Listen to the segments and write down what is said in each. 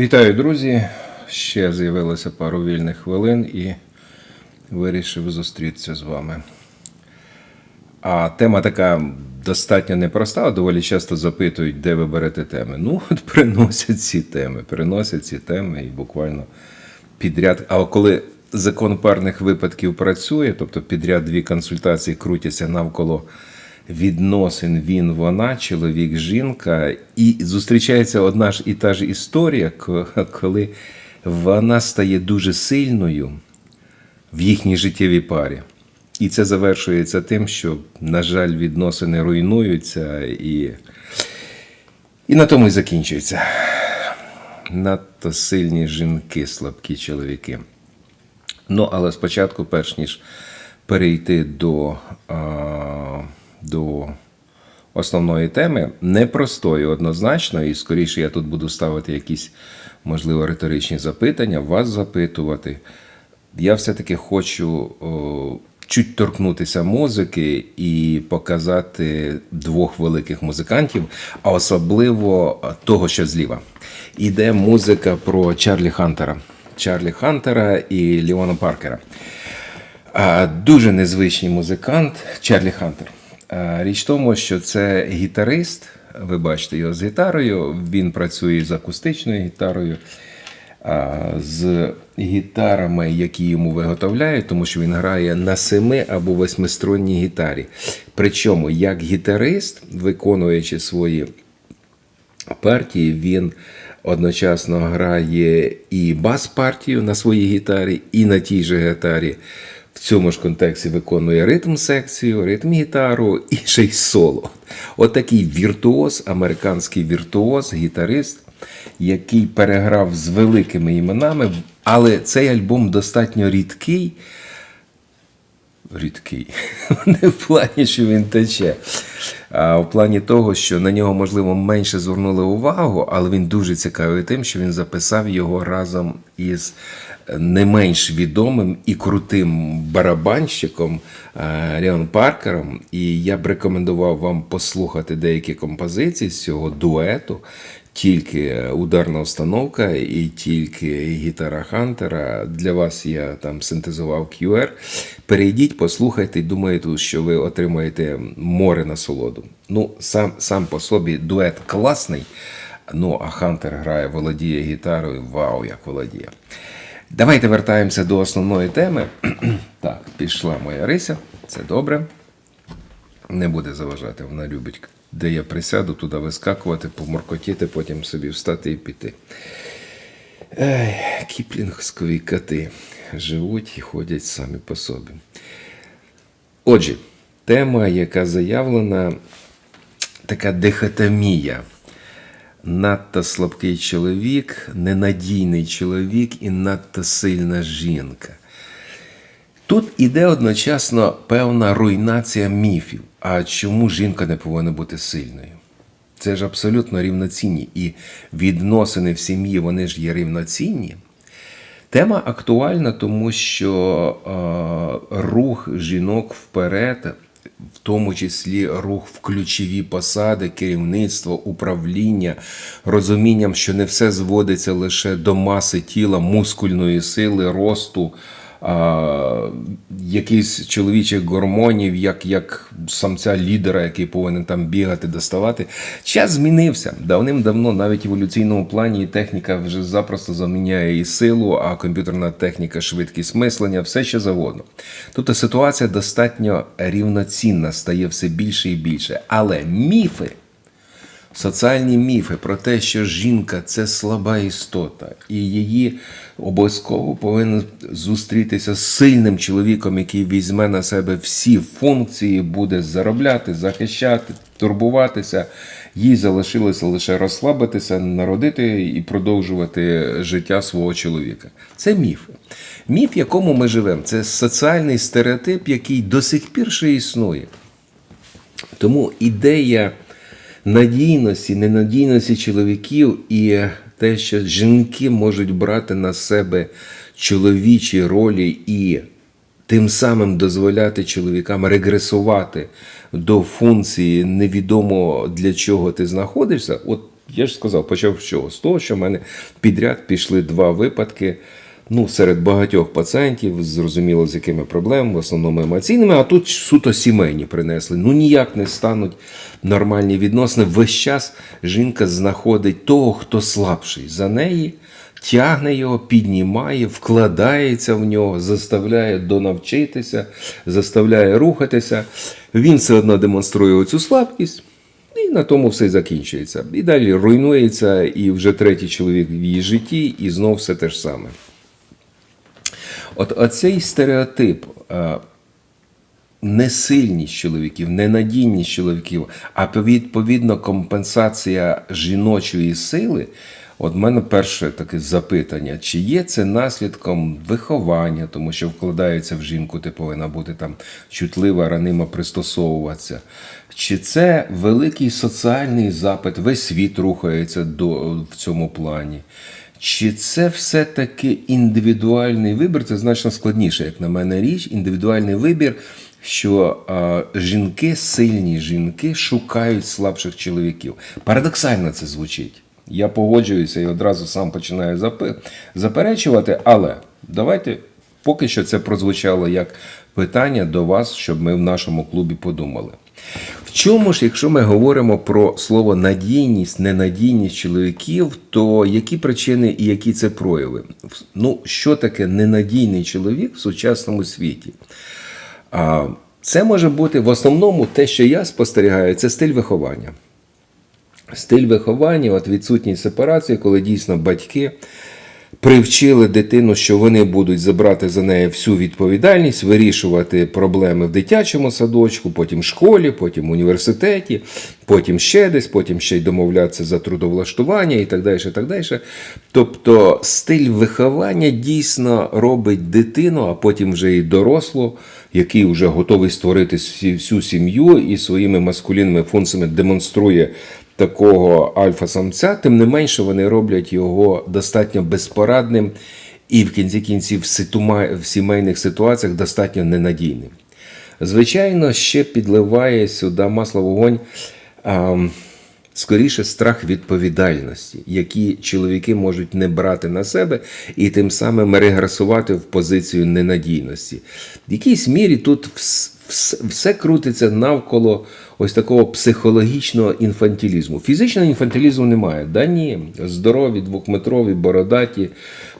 Вітаю, друзі! Ще з'явилося пару вільних хвилин і вирішив зустрітися з вами. А тема така достатньо непроста, доволі часто запитують, де ви берете теми. Ну, от приносять ці теми, приносять ці теми і буквально підряд. А коли закон парних випадків працює, тобто підряд дві консультації крутяться навколо відносин він, вона, чоловік, жінка, і зустрічається одна ж і та ж історія, коли вона стає дуже сильною в їхній життєвій парі. І це завершується тим, що, на жаль, відносини руйнуються і, і на тому і закінчується. Надто сильні жінки, слабкі чоловіки. Ну, але спочатку, перш ніж перейти до, а, до основної теми, непростої однозначно, і скоріше я тут буду ставити якісь, можливо, риторичні запитання, вас запитувати. Я все-таки хочу о, чуть торкнутися музики і показати двох великих музикантів, а особливо того, що зліва. Іде музика про Чарлі Хантера. Чарлі Хантера і Ліона Паркера. Дуже незвичний музикант Чарлі Хантер. А, Річ в тому, що це гітарист. Ви бачите його з гітарою. Він працює з акустичною гітарою, з гітарами, які йому виготовляють, тому що він грає на семи або восьмиструнній гітарі. Причому, як гітарист, виконуючи свої партії, він одночасно грає і бас-партію на своїй гітарі, і на тій же гітарі. В цьому ж контексті виконує ритм секцію, ритм гітару і ще й соло. От такий віртуоз, американський віртуоз, гітарист, який переграв з великими іменами, але цей альбом достатньо рідкий. Рідкий. Не в плані, що він тече, а в плані того, що на нього, можливо, менше звернули увагу, але він дуже цікавий тим, що він записав його разом із не менш відомим і крутим барабанщиком е, Ріон Паркером. І я б рекомендував вам послухати деякі композиції з цього дуету. Тільки ударна установка і тільки гітара Хантера. Для вас я там синтезував QR. Перейдіть, послухайте, думаю, що ви отримаєте море насолоду. Ну, сам, сам по собі дует класний. Ну, а Хантер грає, володіє гітарою. Вау, як володіє. Давайте вертаємося до основної теми. Так, пішла моя Рися, це добре. Не буде заважати, вона любить, де я присяду, туди вискакувати, поморкотіти, потім собі встати і піти. Ей, кіплінговські коти живуть і ходять самі по собі. Отже, тема, яка заявлена, така дихотомія. Надто слабкий чоловік, ненадійний чоловік і надто сильна жінка. Тут іде одночасно певна руйнація міфів. А чому жінка не повинна бути сильною? Це ж абсолютно рівноцінні. І відносини в сім'ї вони ж є рівноцінні. Тема актуальна, тому що е, рух жінок вперед, в тому числі рух в ключові посади, керівництво, управління, розумінням, що не все зводиться лише до маси тіла, мускульної сили, росту, якихось чоловічих гормонів, як, як самця лідера, який повинен там бігати, доставати. Час змінився. Давним-давно, навіть в еволюційному плані, техніка вже запросто заміняє і силу, а комп'ютерна техніка, швидкість мислення, все що завгодно. Тобто ситуація достатньо рівноцінна, стає все більше і більше. Але міфи. Соціальні міфи про те, що жінка це слаба істота, і її обов'язково повинен зустрітися з сильним чоловіком, який візьме на себе всі функції, буде заробляти, захищати, турбуватися. Їй залишилося лише розслабитися, народити і продовжувати життя свого чоловіка. Це міфи. Міф, в якому ми живемо, це соціальний стереотип, який до сих пір ще існує. Тому ідея надійності, ненадійності чоловіків і те, що жінки можуть брати на себе чоловічі ролі і тим самим дозволяти чоловікам регресувати до функції невідомо для чого ти знаходишся. От я ж сказав, почав з чого? З того, що в мене підряд пішли два випадки. Ну, серед багатьох пацієнтів, зрозуміло, з якими проблемами, в основному емоційними, а тут суто сімейні принесли. Ну ніяк не стануть нормальні відносини. Весь час жінка знаходить того, хто слабший за неї, тягне його, піднімає, вкладається в нього, заставляє донавчитися, заставляє рухатися. Він все одно демонструє цю слабкість. І на тому все закінчується. І далі руйнується, і вже третій чоловік в її житті, і знов все те ж саме. От оцей стереотип, е, несильність чоловіків, ненадійність чоловіків, а відповідно компенсація жіночої сили. От в мене перше таке запитання: чи є це наслідком виховання, тому що вкладається в жінку, ти повинна бути там чутлива, ранима пристосовуватися? Чи це великий соціальний запит, весь світ рухається до, в цьому плані? Чи це все-таки індивідуальний вибір? Це значно складніше, як на мене, річ. Індивідуальний вибір, що а, жінки, сильні жінки, шукають слабших чоловіків. Парадоксально це звучить. Я погоджуюся і одразу сам починаю заперечувати, але давайте поки що це прозвучало як питання до вас, щоб ми в нашому клубі подумали. В чому ж, якщо ми говоримо про слово надійність, ненадійність чоловіків, то які причини і які це прояви? Ну, що таке ненадійний чоловік в сучасному світі? Це може бути в основному те, що я спостерігаю, це стиль виховання. Стиль виховання, от відсутність сепарації, коли дійсно батьки привчили дитину, що вони будуть забрати за неї всю відповідальність, вирішувати проблеми в дитячому садочку, потім в школі, потім університеті, потім ще десь, потім ще й домовлятися за трудовлаштування і так далі. Так далі. Тобто стиль виховання дійсно робить дитину, а потім вже і дорослу, який вже готовий створити всю сім'ю і своїми маскулінними функціями демонструє такого альфа-самця, тим не менше вони роблять його достатньо безпорадним і в кінці кінців в, сімейних ситуаціях достатньо ненадійним. Звичайно, ще підливає сюди масло вогонь. Скоріше страх відповідальності, які чоловіки можуть не брати на себе і тим самим регресувати в позицію ненадійності. В якійсь мірі тут вс- вс- все крутиться навколо ось такого психологічного інфантилізму. Фізичного інфантилізму немає. Да ні, здорові, двохметрові, бородаті,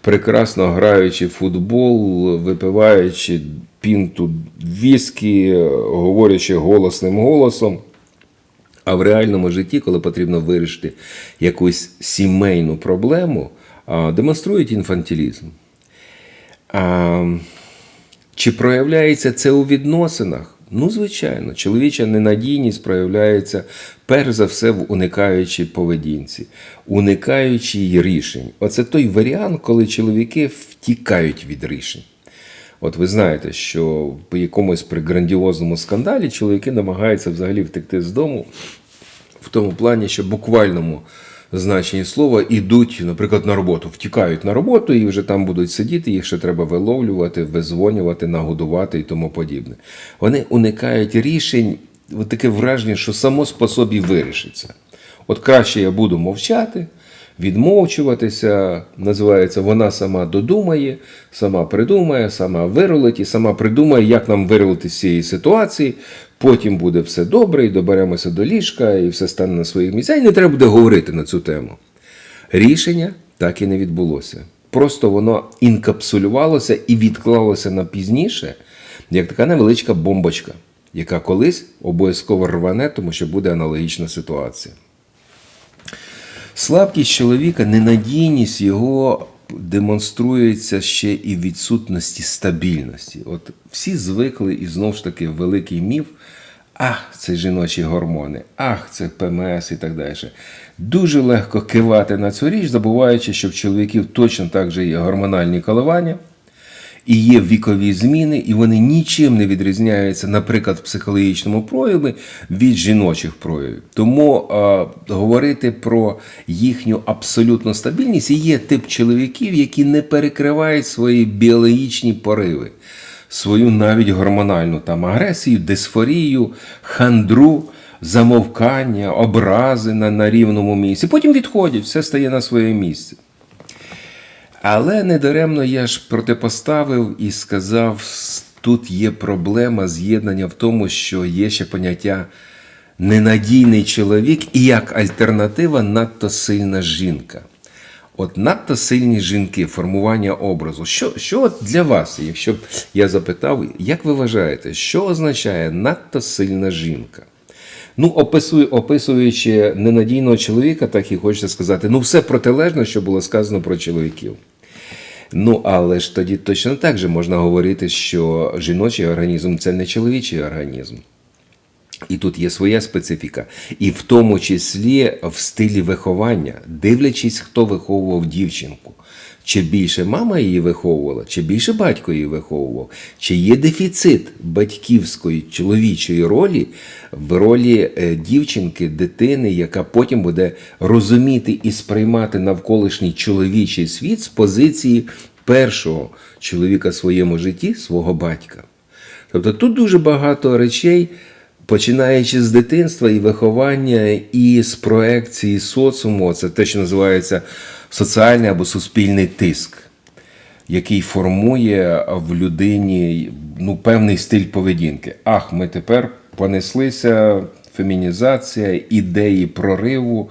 прекрасно граючи в футбол, випиваючи пінту віскі, говорячи голосним голосом. А в реальному житті, коли потрібно вирішити якусь сімейну проблему, демонструють інфантилізм. Чи проявляється це у відносинах? Ну, звичайно, чоловіча ненадійність проявляється перш за все в уникаючій поведінці, уникаючій рішень. Оце той варіант, коли чоловіки втікають від рішень. От ви знаєте, що по якомусь при грандіозному скандалі чоловіки намагаються взагалі втекти з дому в тому плані, що буквальному значенні слова ідуть, наприклад, на роботу, втікають на роботу і вже там будуть сидіти, їх ще треба виловлювати, визвонювати, нагодувати і тому подібне. Вони уникають рішень, таке враження, що само по собі вирішиться. От краще я буду мовчати, відмовчуватися. Називається вона сама додумає, сама придумає, сама вирулить і сама придумає, як нам вирулити з цієї ситуації. Потім буде все добре, і доберемося до ліжка, і все стане на своїх місцях. І не треба буде говорити на цю тему. Рішення так і не відбулося. Просто воно інкапсулювалося і відклалося на пізніше, як така невеличка бомбочка, яка колись обов'язково рване, тому що буде аналогічна ситуація. Слабкість чоловіка, ненадійність його демонструється ще і відсутності стабільності. От всі звикли, і знову ж таки великий міф. Ах, це жіночі гормони, ах, це ПМС і так далі. Дуже легко кивати на цю річ, забуваючи, що в чоловіків точно так же є гормональні коливання і є вікові зміни, і вони нічим не відрізняються, наприклад, в психологічному прояві від жіночих проявів. Тому е, говорити про їхню абсолютну стабільність є тип чоловіків, які не перекривають свої біологічні пориви, свою навіть гормональну там агресію, дисфорію, хандру. Замовкання, образи на, на рівному місці. Потім відходять, все стає на своє місце. Але недаремно я ж протипоставив і сказав, тут є проблема з'єднання в тому, що є ще поняття ненадійний чоловік і як альтернатива надто сильна жінка. От надто сильні жінки, формування образу. Що що от для вас, якщо б я запитав, як ви вважаєте, що означає надто сильна жінка? Ну, описує, описуючи ненадійного чоловіка, так і хочеться сказати, ну все протилежно, що було сказано про чоловіків. Ну, але ж тоді точно так же можна говорити, що жіночий організм це не чоловічий організм. І тут є своя специфіка, і в тому числі в стилі виховання, дивлячись, хто виховував дівчинку. Чи більше мама її виховувала, чи більше батько її виховував, чи є дефіцит батьківської чоловічої ролі в ролі е, дівчинки, дитини, яка потім буде розуміти і сприймати навколишній чоловічий світ з позиції першого чоловіка в своєму житті, свого батька. Тобто тут дуже багато речей. Починаючи з дитинства і виховання, і з проекції соціуму, це те, що називається соціальний або суспільний тиск, який формує в людині ну, певний стиль поведінки. Ах, ми тепер понеслися, фемінізація, ідеї прориву,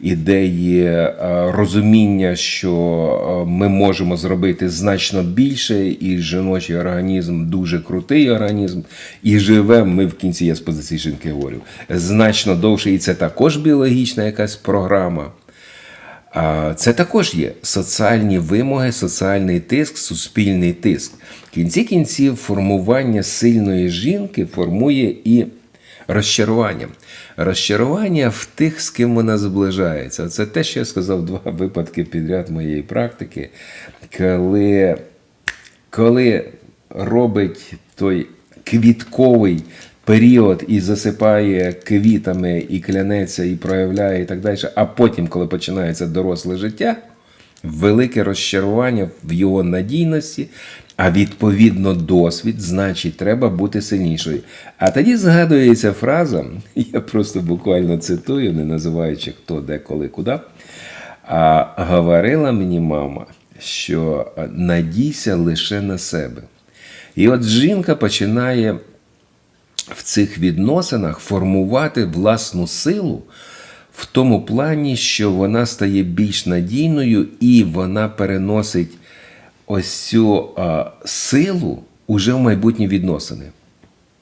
ідеї е, розуміння, що е, ми можемо зробити значно більше, і жіночий організм дуже крутий організм, і живемо ми в кінці, я з позиції жінки говорю, значно довше, і це також біологічна якась програма. Це також є соціальні вимоги, соціальний тиск, суспільний тиск. В кінці кінців формування сильної жінки формує і розчарування. Розчарування в тих, з ким вона зближається. Це те, що я сказав два випадки підряд моєї практики, коли, коли робить той квітковий період і засипає квітами, і клянеться, і проявляє, і так далі. А потім, коли починається доросле життя, велике розчарування в його надійності, а відповідно досвід, значить, треба бути сильнішою. А тоді згадується фраза, я просто буквально цитую, не називаючи хто, де, коли, куди. А говорила мені мама, що надійся лише на себе. І от жінка починає в цих відносинах формувати власну силу в тому плані, що вона стає більш надійною і вона переносить ось цю а, силу уже в майбутні відносини.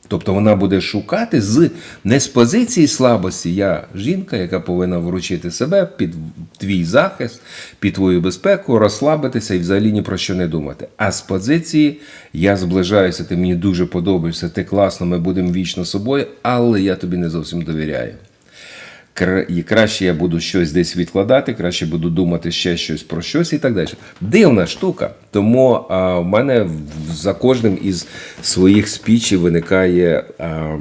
Тобто вона буде шукати з не з позиції слабості. Я жінка, яка повинна вручити себе під твій захист, під твою безпеку, розслабитися і взагалі ні про що не думати. А з позиції я зближаюся, ти мені дуже подобаєшся, ти класно, ми будемо вічно собою, але я тобі не зовсім довіряю і краще я буду щось десь відкладати, краще буду думати ще щось про щось і так далі. Дивна штука. Тому а, в мене за кожним із своїх спічів виникає а,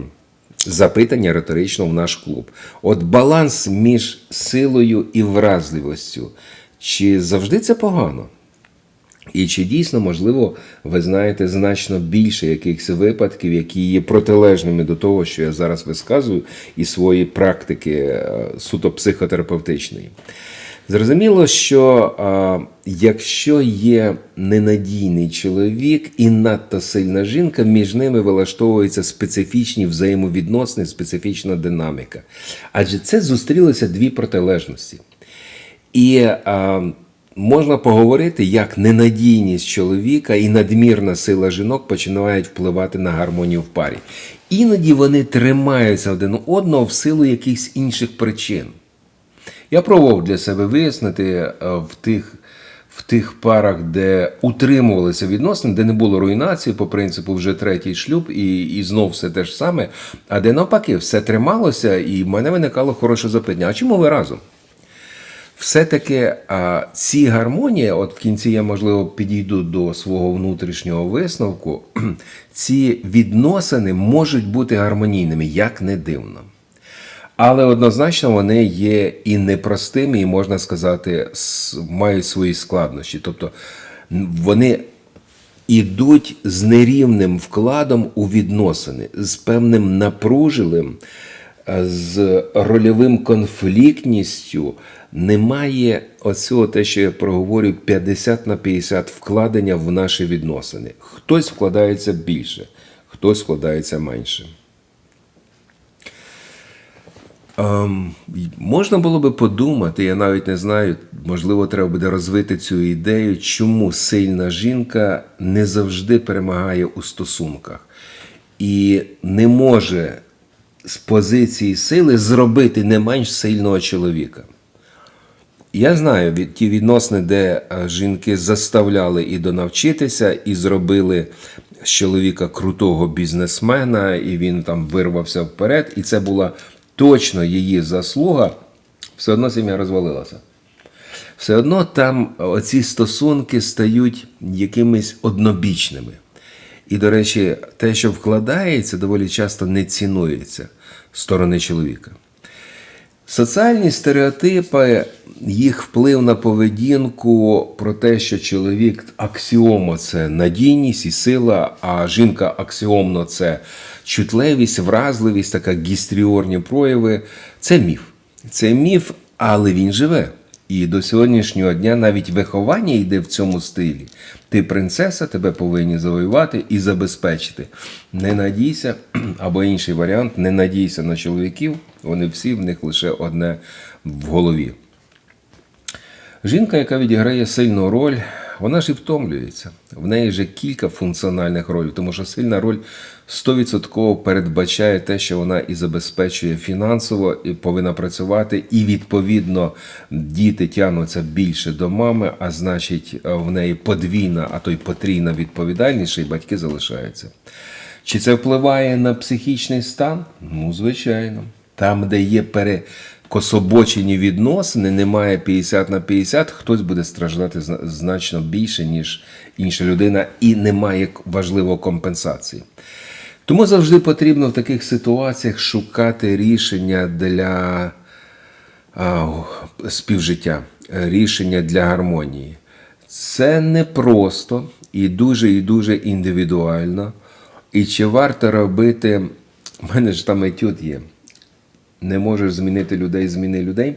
запитання риторично в наш клуб. От баланс між силою і вразливістю. Чи завжди це погано? І чи дійсно, можливо, ви знаєте значно більше якихось випадків, які є протилежними до того, що я зараз висказую, і свої практики е, суто психотерапевтичної. Зрозуміло, що а, якщо є ненадійний чоловік і надто сильна жінка, між ними вилаштовуються специфічні взаємовідносини, специфічна динаміка. Адже це зустрілися дві протилежності. І а, можна поговорити, як ненадійність чоловіка і надмірна сила жінок починають впливати на гармонію в парі. Іноді вони тримаються один одного в силу якихось інших причин. Я пробував для себе вияснити е, в тих, в тих парах, де утримувалися відносини, де не було руйнації, по принципу вже третій шлюб, і, і знов все те ж саме, а де навпаки все трималося, і в мене виникало хороше запитання: а чому ви разом? Все-таки ці гармонії, от в кінці я, можливо, підійду до свого внутрішнього висновку, ці відносини можуть бути гармонійними, як не дивно. Але однозначно вони є і непростими, і можна сказати, мають свої складнощі. Тобто вони ідуть з нерівним вкладом у відносини, з певним напруженим, е, з рольовим конфліктністю. Немає оцього те, що я проговорю, 50 на 50 вкладення в наші відносини. Хтось вкладається більше, хтось вкладається менше. Ем, можна було би подумати, я навіть не знаю, можливо, треба буде розвити цю ідею, чому сильна жінка не завжди перемагає у стосунках і не може з позиції сили зробити не менш сильного чоловіка. Я знаю від ті відносини, де е, жінки заставляли і донавчитися, і зробили з чоловіка крутого бізнесмена, і він там вирвався вперед, і це була точно її заслуга, все одно сім'я розвалилася. Все одно там оці стосунки стають якимись однобічними. І, до речі, те, що вкладається, доволі часто не цінується сторони чоловіка. Соціальні стереотипи, їх вплив на поведінку про те, що чоловік аксіомо це надійність і сила, а жінка аксіомно це чутливість, вразливість, така гістріорні прояви. Це міф. Це міф, але він живе. І до сьогоднішнього дня навіть виховання йде в цьому стилі. Ти принцеса, тебе повинні завоювати і забезпечити. Не надійся, або інший варіант, не надійся на чоловіків, вони всі в них лише одне в голові. Жінка, яка відіграє сильну роль, вона ж і втомлюється. В неї вже кілька функціональних ролей, тому що сильна роль 100% передбачає те, що вона і забезпечує фінансово, і повинна працювати, і відповідно діти тягнуться більше до мами, а значить, в неї подвійна, а то й потрійна відповідальність, і батьки залишаються. Чи це впливає на психічний стан? Ну, звичайно. Там, де є перекособочені відносини, немає 50 на 50, хтось буде страждати значно більше, ніж інша людина, і немає важливо компенсації. Тому завжди потрібно в таких ситуаціях шукати рішення для співжиття, рішення для гармонії. Це непросто і дуже і дуже індивідуально. І чи варто робити. У мене ж там етюд є. Не можеш змінити людей, зміни людей.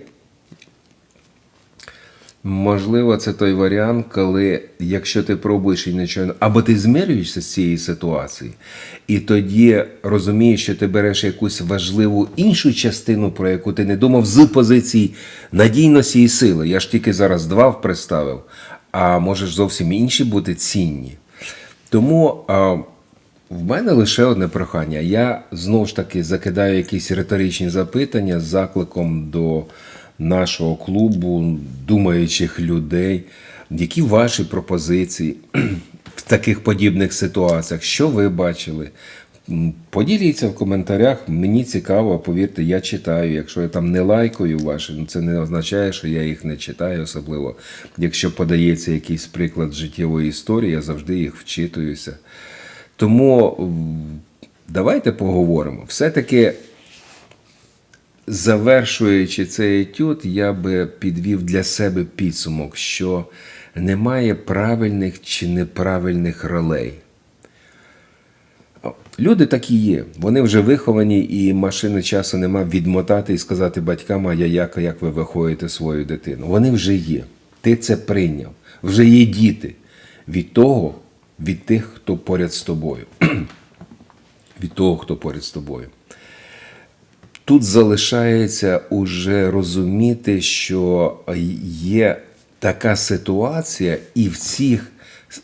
Можливо, це той варіант, коли якщо ти пробуєш і нічого, або ти змирюєшся з цієї ситуації, і тоді розумієш, що ти береш якусь важливу іншу частину, про яку ти не думав, з позиції надійності і сили. Я ж тільки зараз два представив, а можеш зовсім інші бути цінні. Тому в мене лише одне прохання. Я знову ж таки закидаю якісь риторичні запитання з закликом до нашого клубу думаючих людей. Які ваші пропозиції в таких подібних ситуаціях? Що ви бачили? Поділіться в коментарях. Мені цікаво, повірте, я читаю. Якщо я там не лайкаю ваші, ну це не означає, що я їх не читаю, особливо. Якщо подається якийсь приклад життєвої історії, я завжди їх вчитуюся. Тому давайте поговоримо. Все-таки, завершуючи цей етюд, я би підвів для себе підсумок, що немає правильних чи неправильних ролей. Люди такі є. Вони вже виховані, і машини часу нема відмотати і сказати батькам, а я як, як ви виходите свою дитину. Вони вже є. Ти це прийняв. Вже є діти від того, від тих, хто поряд з тобою. від того, хто поряд з тобою. Тут залишається уже розуміти, що є така ситуація, і в цих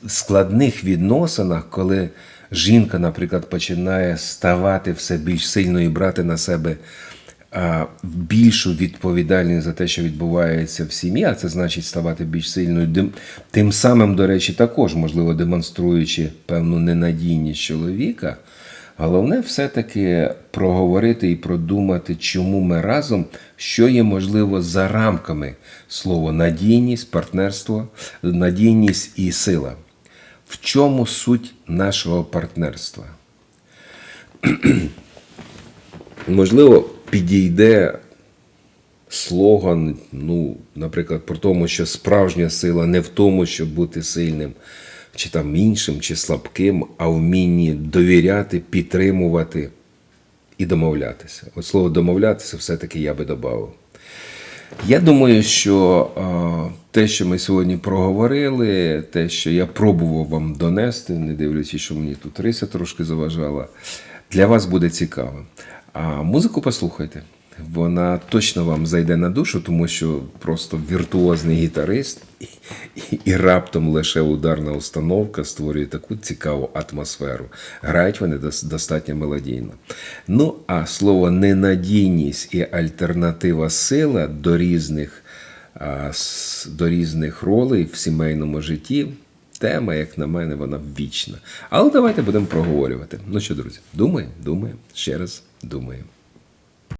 складних відносинах, коли жінка, наприклад, починає ставати все більш сильною і брати на себе більшу відповідальність за те, що відбувається в сім'ї, а це значить ставати більш сильною. Тим самим, до речі, також, можливо, демонструючи певну ненадійність чоловіка. Головне все-таки проговорити і продумати, чому ми разом, що є можливо за рамками слова надійність, партнерство, надійність і сила. В чому суть нашого партнерства? Можливо, підійде слоган, ну, наприклад, про тому, що справжня сила не в тому, щоб бути сильним, чи там іншим, чи слабким, а вмінні довіряти, підтримувати і домовлятися. От слово домовлятися все-таки я би додав. Я думаю, що те, що ми сьогодні проговорили, те, що я пробував вам донести, не дивлячись, що мені тут Рися трошки заважала, для вас буде цікавим. А музику послухайте. Вона точно вам зайде на душу, тому що просто віртуозний гітарист і, і, і раптом лише ударна установка створює таку цікаву атмосферу. Грають вони достатньо мелодійно. Ну, а слово ненадійність і альтернатива сила до різних, до різних ролей в сімейному житті. Тема, як на мене, вона вічна. Але давайте будемо проговорювати. Ну що, друзі, думаємо, думаємо, ще раз думаємо.